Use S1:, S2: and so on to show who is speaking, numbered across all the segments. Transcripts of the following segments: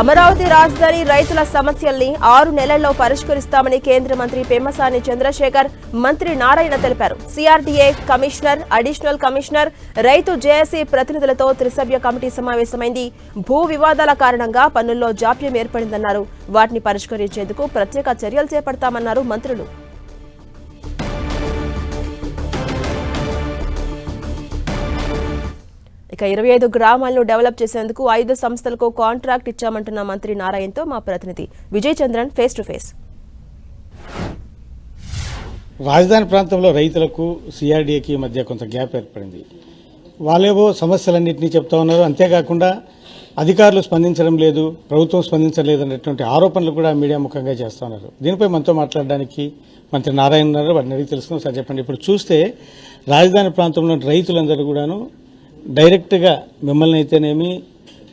S1: అమరావతి రాజధాని రైతుల సమస్యల్ని ఆరు నెలల్లో పరిష్కరిస్తామని కేంద్ర మంత్రి పెమ్మసాని చంద్రశేఖర్ మంత్రి నారాయణ తెలిపారు. సిఆర్డీఏ కమిషనర్ అడిషనల్ కమిషనర్ రైతు జేఏసీ ప్రతినిధులతో త్రిసభ్య కమిటీ సమావేశమైంది. భూ వివాదాల కారణంగా పన్నుల్లో జాప్యం ఏర్పడిందన్నారు. వాటిని పరిష్కరించేందుకు ప్రత్యేక చర్యలు చేపడతామన్నారు మంత్రులు. ఇక ఇరవై ఐదు గ్రామాలను డెవలప్ చేసేందుకు ఐదు సంస్థలకు కాంట్రాక్ట్ ఇచ్చామంటున్న మంత్రి నారాయణతో మా ప్రతినిధి Vijay Chandran face to face.
S2: రాజధాని ప్రాంతంలో రైతులకు సిఆర్డీఏకి మధ్య కొంత గ్యాప్ ఏర్పడింది. వాళ్ళేవో సమస్యలన్నింటినీ చెప్తా ఉన్నారు. అంతేకాకుండా అధికారులు స్పందించడం లేదు ప్రభుత్వం స్పందించలేదు అనేటువంటి ఆరోపణలు కూడా మీడియా ముఖంగా చేస్తా ఉన్నారు. దీనిపై మనతో మాట్లాడడానికి మంత్రి నారాయణ ఉన్నారు. వాటిని అడిగి తెలుసుకుని సార్ చెప్పండి. ఇప్పుడు చూస్తే రాజధాని ప్రాంతంలో రైతులందరూ కూడాను డైరెక్ట్గా మిమ్మల్ని అయితేనేమి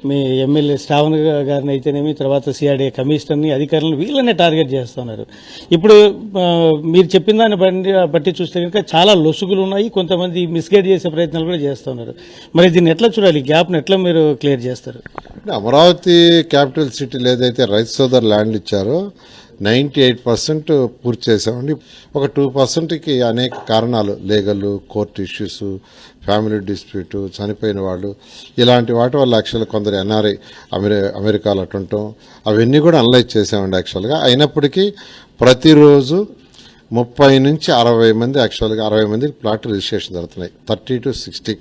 S2: మీ ఎమ్మెల్యే శ్రావణ్ గారిని అయితేనేమి తర్వాత సిఆర్డీ కమిషనర్ని అధికారులను వీళ్ళనే టార్గెట్ చేస్తున్నారు. ఇప్పుడు మీరు చెప్పిన దాన్ని బట్టి బట్టి చూస్తే కనుక చాలా లొసుగులు ఉన్నాయి కొంతమంది మిస్గైడ్ చేసే ప్రయత్నాలు కూడా చేస్తున్నారు. మరి దీన్ని ఎట్లా చూడాలి? గ్యాప్ని ఎట్లా మీరు క్లియర్ చేస్తారు?
S3: అమరావతి క్యాపిటల్ సిటీ ఏదైతే రైతు సోదరు ల్యాండ్ ఇచ్చారో. నైంటీ ఎయిట్ పర్సెంట్ పూర్తి చేసామండి ఒక టూ పర్సెంట్కి అనేక కారణాలు legal court issues family dispute చనిపోయిన వాళ్ళు ఇలాంటి వాటి వల్ల యాక్చువల్గా కొందరు ఎన్ఆర్ఐ అమెరి అమెరికాలో అటుంటాం. అవన్నీ కూడా అనలైజ్ చేసామండి యాక్చువల్గా. అయినప్పటికీ ప్రతిరోజు ముప్పై నుంచి అరవై మంది యాక్చువల్గా అరవై మంది ప్లాట్ రిజిస్ట్రేషన్ జరుగుతున్నాయి. థర్టీ టు సిక్స్టీ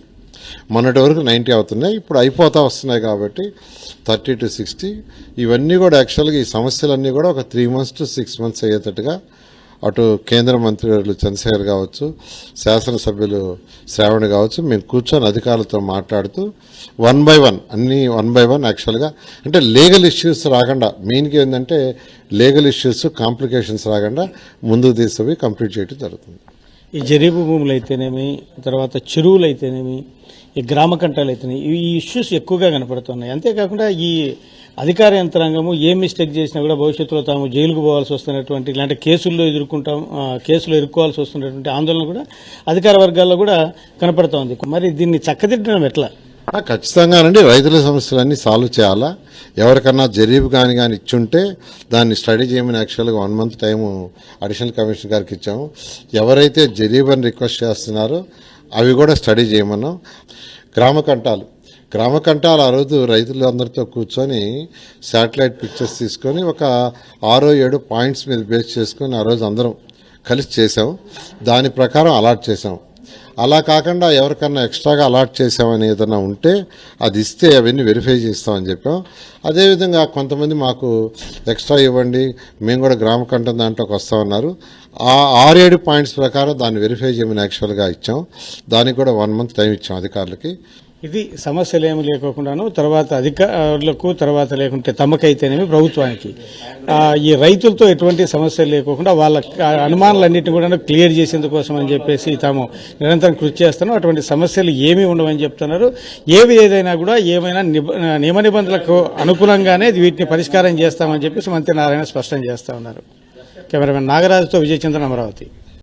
S3: మొన్నటి వరకు నైంటీ అవుతున్నాయి ఇప్పుడు అయిపోతా వస్తున్నాయి కాబట్టి థర్టీ టు సిక్స్టీ. ఇవన్నీ కూడా యాక్చువల్గా ఈ సమస్యలన్నీ కూడా ఒక three months to six months అయ్యేటట్టుగా అటు కేంద్ర మంత్రివర్యులు చంద్రశేఖర్ కావచ్చు శాసనసభ్యులు శ్రావణ్ కావచ్చు మేము కూర్చొని అధికారులతో మాట్లాడుతూ వన్ బై వన్ అన్నీ వన్ బై వన్ యాక్చువల్గా. అంటే లీగల్ ఇష్యూస్ రాకుండా మెయిన్గా ఏంటంటే లీగల్ ఇష్యూస్ కాంప్లికేషన్స్ రాకుండా ముందుకు తీసుకుపోయి కంప్లీట్ చేయడం జరుగుతుంది.
S2: ఈ జరీబు భూములు అయితేనేమి తర్వాత చెరువులు అయితేనేమి ఈ గ్రామ కంటాలు అయితేనేమి ఈ ఇష్యూస్ ఎక్కువగా కనపడుతున్నాయి. అంతేకాకుండా ఈ అధికార యంత్రాంగము ఏ మిస్టేక్ చేసినా కూడా భవిష్యత్తులో తాము జైలుకు పోవాల్సి వస్తున్నటువంటి ఇలాంటి కేసుల్లో ఎదుర్కొంటాం కేసులు ఎదుర్కోవాల్సి వస్తున్నటువంటి ఆందోళన కూడా అధికార వర్గాల్లో కూడా కనపడుతోంది మరి దీన్ని చక్కదిద్దడం ఎట్లా?
S3: ఖచ్చితంగానండి రైతుల సమస్యలన్నీ సాల్వ్ చేయాలా? ఎవరికన్నా జరీబు కానీ కానీ ఇచ్చుంటే దాన్ని స్టడీ చేయమని యాక్చువల్గా one month time additional commissioner గారికి ఇచ్చాము. ఎవరైతే జరీబ్ అని రిక్వెస్ట్ చేస్తున్నారో అవి కూడా స్టడీ చేయమన్నాం. గ్రామ కంటాలు. గ్రామ కంటాలు ఆ రోజు రైతులు అందరితో కూర్చొని శాటిలైట్ పిక్చర్స్ తీసుకొని ఒక ఆరో ఏడు పాయింట్స్ మీద బేస్ చేసుకొని ఆ రోజు అందరం కలిసి చేసాం దాని ప్రకారం అలాట్ చేసాం అలా కాకుండా ఎవరికన్నా ఎక్స్ట్రాగా అలాట్ చేసామని ఏదైనా ఉంటే అది ఇస్తే అవన్నీ వెరిఫై చేస్తామని చెప్పాం. అదేవిధంగా కొంతమంది మాకు ఎక్స్ట్రా ఇవ్వండి మేము కూడా గ్రామ కంఠం దాంట్లోకి వస్తామన్నారు. ఆ ఆరేడు పాయింట్స్ ప్రకారం దాన్ని వెరిఫై చేయమని యాక్చువల్గా ఇచ్చాం. దానికి కూడా వన్ మంత్ టైం ఇచ్చాం అధికారులకి.
S2: ఇది సమస్యలు ఏమి లేకోకుండాను తర్వాత అధికారులకు తర్వాత లేకుంటే తమకైతేనేమి ప్రభుత్వానికి. ఈ రైతులతో ఎటువంటి సమస్యలు లేకుండా వాళ్ళ అనుమానాలన్నింటినీ కూడా క్లియర్ చేసేందుకోసం అని చెప్పేసి తాము నిరంతరం కృషి చేస్తున్నాం. అటువంటి సమస్యలు ఏమీ ఉండవని చెప్తున్నారు. ఏవి ఏదైనా కూడా ఏమైనా నిబ- నియమ నిబంధనలకు అనుకూలంగానే వీటిని పరిష్కారం చేస్తామని చెప్పేసి మంత్రి నారాయణ స్పష్టం చేస్తా ఉన్నారు. కెమెరామెన్ నాగరాజుతో విజయచంద్రన్ అమరావతి.